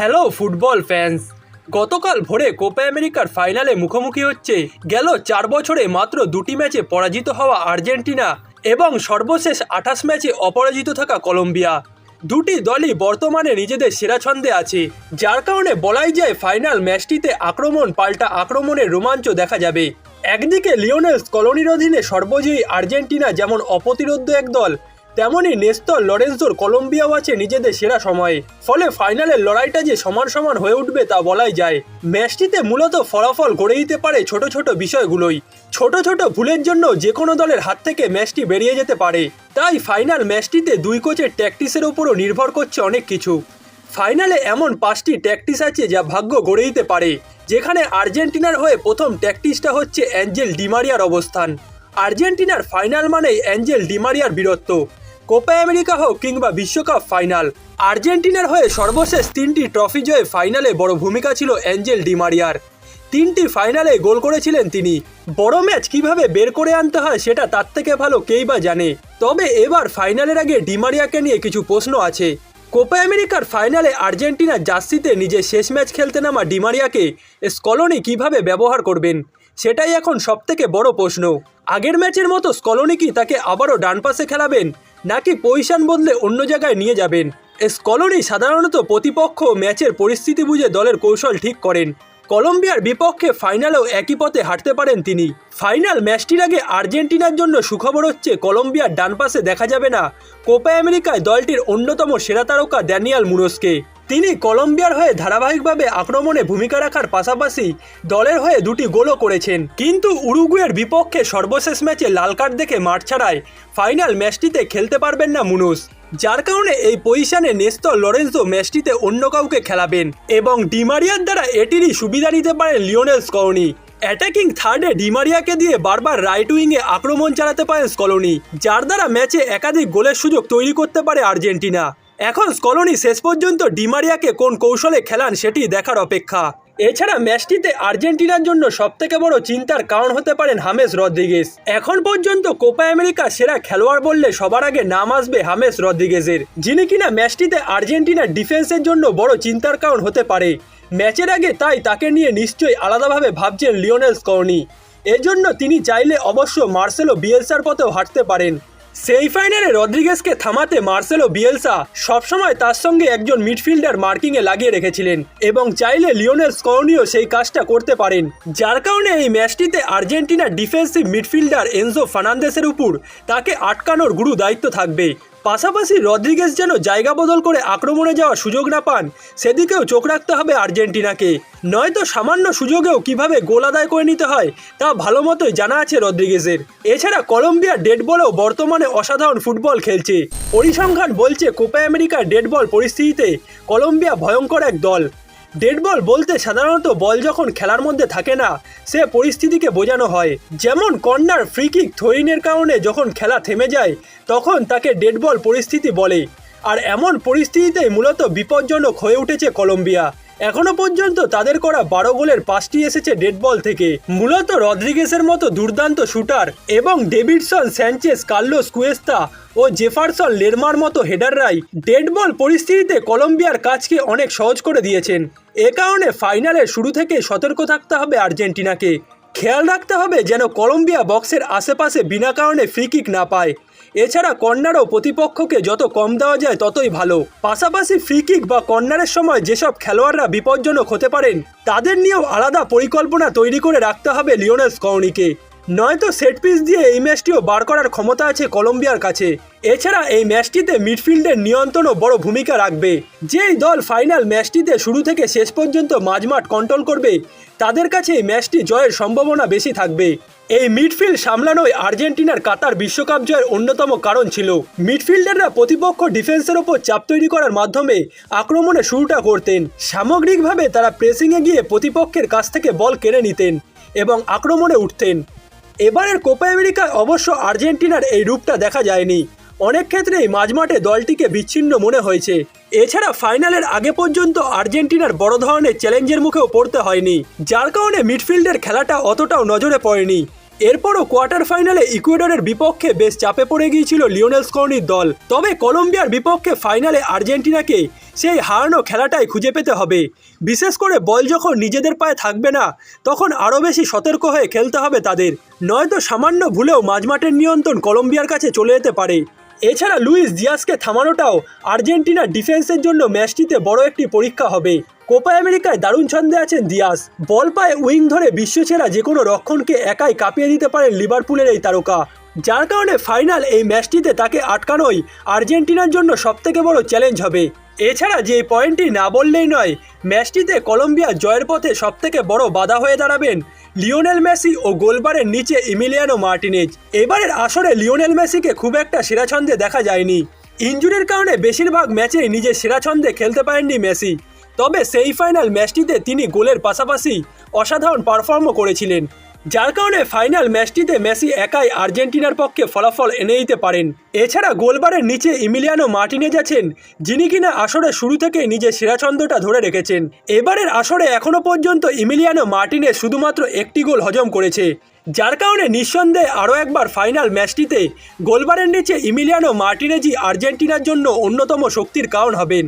Hello football fans. গতকাল ভোরে Copa আমেরিকার ফাইনালে মুখোমুখি হচ্ছে গেল চার বছরে মাত্র দুটি ম্যাচে পরাজিত হওয়া আর্জেন্টিনা এবং সর্বশেষ আঠাশ ম্যাচে অপরাজিত থাকা কলম্বিয়া। দুটি দলই বর্তমানে নিজেদের সেরা ছন্দে আছে, যার কারণে বলাই যায় ফাইনাল ম্যাচটিতে আক্রমণ পাল্টা আক্রমণের রোমাঞ্চ দেখা যাবে। একদিকে লিওনেলস কলোনির অধীনে সর্বজয়ী আর্জেন্টিনা যেমন অপ্রতিরোধ্য এক দল তেমনই নেস্তর লরেন্সোর কলম্বিয়াও আছে নিজেদের সেরা সময়ে। ফলে ফাইনালের লড়াইটা যে সমান সমান হয়ে উঠবে তা বলাই যায়। ম্যাচটিতে মূলত ফলাফল গড়ে দিতে পারে ছোট ছোট বিষয়গুলোই। ছোট ছোট ভুলের জন্য যে কোনো দলের হাত থেকে ম্যাচটি বেরিয়ে যেতে পারে। তাই ফাইনাল ম্যাচটিতে দুই কোচের ট্যাকটিসের উপরও নির্ভর করছে অনেক কিছু। ফাইনালে এমন পাঁচটি ট্যাকটিস আছে যা ভাগ্য গড়ে দিতে পারে, যেখানে আর্জেন্টিনার হয়ে প্রথম ট্যাকটিসটা হচ্ছে অ্যাঞ্জেল ডিমারিয়ার অবস্থান। আর্জেন্টিনার ফাইনাল মানেই অ্যাঞ্জেল ডিমারিয়ার বীরত্ব। কোপা আমেরিকা হোক কিংবা বিশ্বকাপ ফাইনাল, আর্জেন্টিনার হয়ে সর্বশেষ তিনটি ট্রফি জয়ে ফাইনালে বড় ভূমিকা ছিল অ্যাঞ্জেল ডিমারিয়ার তিনটি ফাইনালে গোল করেছিলেন তিনি। বড় ম্যাচ কীভাবে বের করে আনতে হয় সেটা তার থেকে ভালো কেই বা জানে। তবে এবার ফাইনালের আগে ডিমারিয়াকে নিয়ে কিছু প্রশ্ন আছে। কোপা আমেরিকার ফাইনালে আর্জেন্টিনার জার্সিতে নিজের শেষ ম্যাচ খেলতে নামা ডিমারিয়াকে স্কলনি কীভাবে ব্যবহার করবেন? সেটাই এখন সবথেকে বড় প্রশ্ন। আগের ম্যাচের মতো স্কলনি কি তাকে আবারও ডান পাশে খেলাবেন, নাকি পজিশন বদলে অন্য জায়গায় নিয়ে যাবেন? স্কলনি সাধারণত প্রতিপক্ষ ম্যাচের পরিস্থিতি বুঝে দলের কৌশল ঠিক করেন। কলম্বিয়ার বিপক্ষে ফাইনালেও একই পথে হাঁটতে পারেন তিনি। ফাইনাল ম্যাচটির আগে আর্জেন্টিনার জন্য সুখবর হচ্ছে কলম্বিয়ার ডান পাশে দেখা যাবে না। কোপা আমেরিকায় দলটির অন্যতম সেরা তারকা ড্যানিয়াল মুনোসকে তিনি কলম্বিয়ার হয়ে ধারাবাহিকভাবে আক্রমণে ভূমিকা রাখার পাশাপাশি দলের হয়ে দুটি গোলও করেছেন। কিন্তু উরুগুয়ের বিপক্ষে সর্বশেষ ম্যাচে লাল কার্ড দেখে মাঠ ছাড়ায় ফাইনাল ম্যাচটিতে খেলতে পারবেন না মুনুস। যার কারণে এই পজিশনে নেস্তর লরেন্সো ম্যাচটিতে অন্য কাউকে খেলাবেন এবং ডিমারিয়ার দ্বারা এটিরই সুবিধা নিতে পারেন লিওনেল স্কলনি। অ্যাটাকিং থার্ডে ডিমারিয়াকে দিয়ে বারবার রাইট উইংয়ে আক্রমণ চালাতে পারেন স্কলনি, যার দ্বারা ম্যাচে একাধিক গোলের সুযোগ তৈরি করতে পারে আর্জেন্টিনা। এখন স্কলনি শেষ পর্যন্ত ডিমারিয়াকে কোন কৌশলে খেলান সেটি দেখার অপেক্ষা। এছাড়া ম্যাচটিতে আর্জেন্টিনার জন্য সবথেকে বড় চিন্তার কারণ হতে পারেন হামেস রদ্রিগেজ। এখন পর্যন্ত কোপা আমেরিকা সেরা খেলোয়াড় বললে সবার আগে নাম আসবে হামেস রদ্রিগেজের। যিনি কিনা ম্যাচটিতে আর্জেন্টিনার ডিফেন্সের জন্য বড় চিন্তার কারণ হতে পারে। ম্যাচের আগে তাই তাকে নিয়ে নিশ্চয়ই আলাদাভাবে ভাবছেন লিওনেল স্কর্নি। এজন্য তিনি চাইলে অবশ্য মার্সেলো বিয়েলসার পথেও হাঁটতে পারেন। সেই ফাইনালে রদ্রিগেসকে থামাতে মার্সেলো বিয়েলসা সবসময় তার সঙ্গে একজন মিডফিল্ডার মার্কিংয়ে লাগিয়ে রেখেছিলেন এবং চাইলে লিওনেল স্কর্নিও সেই কাজটা করতে পারেন। যার কারণে এই ম্যাচটিতে আর্জেন্টিনার ডিফেন্সিভ মিডফিল্ডার এনজো ফার্নান্দেসের উপর তাকে আটকানোর গুরু দায়িত্ব থাকবে। পাশাপাশি রদ্রিগেস যেন জায়গা বদল করে আক্রমণে যাওয়ার সুযোগ না পান, সেদিকেও চোখ রাখতে হবে আর্জেন্টিনাকে। নয়তো সামান্য সুযোগেও কীভাবে গোল আদায় করে নিতে হয়, তা ভালো মতোই জানা আছে রদ্রিগেজের। এছাড়া কলম্বিয়া ডেড বলেও বর্তমানে অসাধারণ ফুটবল খেলছে। পরিসংখ্যান বলছে, কোপা আমেরিকার ডেড বল পরিস্থিতিতে কলম্বিয়া ভয়ঙ্কর এক দল। ডেড বল বলতে সাধারণত বল যখন খেলার মধ্যে থাকে না, সে পরিস্থিতিকে বোঝানো হয়। যেমন কর্নার ফ্রি কিক থ্রোইনের কারণে যখন খেলা থেমে যায়, তখন তাকে ডেড বল পরিস্থিতি বলে। আর এমন পরিস্থিতিতেই মূলত বিপজ্জনক হয়ে উঠেছে কলম্বিয়া। এখনও পর্যন্ত তাদের করা বারো গোলের পাঁচটি এসেছে ডেড বল থেকে। মূলত রদ্রিগেসের মতো দুর্দান্ত শুটার এবং ডেভিডসন স্যাঞ্চেস কার্লোস কুয়েস্তা ও জেফারসন লেরমার মতো হেডাররাই ডেড বল পরিস্থিতিতে কলম্বিয়ার কাজকে অনেক সহজ করে দিয়েছেন। এ কারণে ফাইনালে শুরু থেকে সতর্ক থাকতে হবে আর্জেন্টিনাকে। খেয়াল রাখতে হবে যেন কলম্বিয়া বক্সের আশেপাশে বিনা কারণে ফ্রি কিক না পায়। এছাড়া কর্নারও প্রতিপক্ষকে যত কম দেওয়া যায় ততই ভালো। পাশাপাশি ফ্রি কিক বা কর্নারের সময় যেসব খেলোয়াড়রা বিপজ্জনক হতে পারেন, তাদের নিয়েও আলাদা পরিকল্পনা তৈরি করে রাখতে হবে লিওনেল স্কর্নিকে। নয়তো সেট পিস দিয়ে এই ম্যাচটিও বার করার ক্ষমতা আছে কলম্বিয়ার কাছে। এছাড়া এই ম্যাচটিতে মিডফিল্ডের নিয়ন্ত্রণও বড় ভূমিকা রাখবে। যেই দল ফাইনাল ম্যাচটিতে শুরু থেকে শেষ পর্যন্ত মাঝমাঠ কন্ট্রোল করবে, তাদের কাছে এই ম্যাচটি জয়ের সম্ভাবনা বেশি থাকবে। এই মিডফিল্ড সামলানোই আর্জেন্টিনার কাতার বিশ্বকাপ জয়ের অন্যতম কারণ ছিল। মিডফিল্ডাররা প্রতিপক্ষ ডিফেন্সের ওপর চাপ তৈরি করার মাধ্যমে আক্রমণে শুরুটা করতেন। সামগ্রিকভাবে তারা প্রেসিংয়ে গিয়ে প্রতিপক্ষের কাছ থেকে বল কেড়ে নিতেন এবং আক্রমণে উঠতেন। এবারের কোপা আমেরিকায় অবশ্য আর্জেন্টিনার এই রূপটা দেখা যায়নি। অনেক ক্ষেত্রেই মাঝমাঠে দলটিকে বিচ্ছিন্ন মনে হয়েছে। এছাড়া ফাইনালের আগে পর্যন্ত আর্জেন্টিনার বড় ধরনের চ্যালেঞ্জের মুখেও পড়তে হয়নি, যার কারণে মিডফিল্ডের খেলাটা অতটাও নজরে পড়েনি। এরপরও কোয়ার্টার ফাইনালে ইকুয়েডরের বিপক্ষে বেশ চাপে পড়ে গিয়েছিল লিওনেল স্কর্নির দল। তবে কলম্বিয়ার বিপক্ষে ফাইনালে আর্জেন্টিনাকে সেই হারানো খেলাটাই খুঁজে পেতে হবে। বিশেষ করে বল যখন নিজেদের পায়ে থাকবে না, তখন আরও বেশি সতর্ক হয়ে খেলতে হবে তাদের। নয়তো সামান্য ভুলেও মাঝমাঠের নিয়ন্ত্রণ কলম্বিয়ার কাছে চলে যেতে পারে। এছাড়া লুইস দিয়াসকে থামানোটাও আর্জেন্টিনার ডিফেন্সের জন্য ম্যাচটিতে বড় একটি পরীক্ষা হবে। কোপা আমেরিকায় দারুণ ছন্দে আছেন দিয়াস বল পায়ে উইং ধরে বিশ্বসেরা যে কোনো রক্ষণকে একাই কাঁপিয়ে দিতে পারেন লিভারপুলের এই তারকা। যার কারণে ফাইনাল এই ম্যাচটিতে তাকে আটকানোই আর্জেন্টিনার জন্য সবথেকে বড় চ্যালেঞ্জ হবে। এছাড়া যে পয়েন্টটি না বললেই নয়, ম্যাচটিতে কলম্বিয়া জয়ের পথে সবথেকে বড় বাধা হয়ে দাঁড়াবেন লিওনেল মেসি ও গোলবারের নিচে ইমিলিয়ানো মার্টিনেজ। এবারের আসরে লিওনেল মেসিকে খুব একটা সেরা ছন্দে দেখা যায়নি। ইঞ্জুরির কারণে বেশিরভাগ ম্যাচেই নিজের সেরা ছন্দে খেলতে পারেননি মেসি। তবে সেই ফাইনাল ম্যাচটিতে তিনি গোলের পাশাপাশি অসাধারণ পারফর্মও করেছিলেন। যার কারণে ফাইনাল ম্যাচটিতে মেসি একাই আর্জেন্টিনার পক্ষে ফলাফল এনে দিতে পারেন। এছাড়া গোলবারের নিচে ইমিলিয়ানো মার্টিনেজ আছেন, যিনি কিনা আসরে শুরু থেকে নিজের সেরা ছন্দটা ধরে রেখেছেন। এবারের আসরে এখনও পর্যন্ত ইমিলিয়ানো মার্টিনেজ শুধুমাত্র একটি গোল হজম করেছে, যার কারণে নিঃসন্দেহে আরও একবার ফাইনাল ম্যাচটিতে গোলবারের নিচে ইমিলিয়ানো মার্টিনেজি আর্জেন্টিনার জন্য অন্যতম শক্তির কারণ হবেন।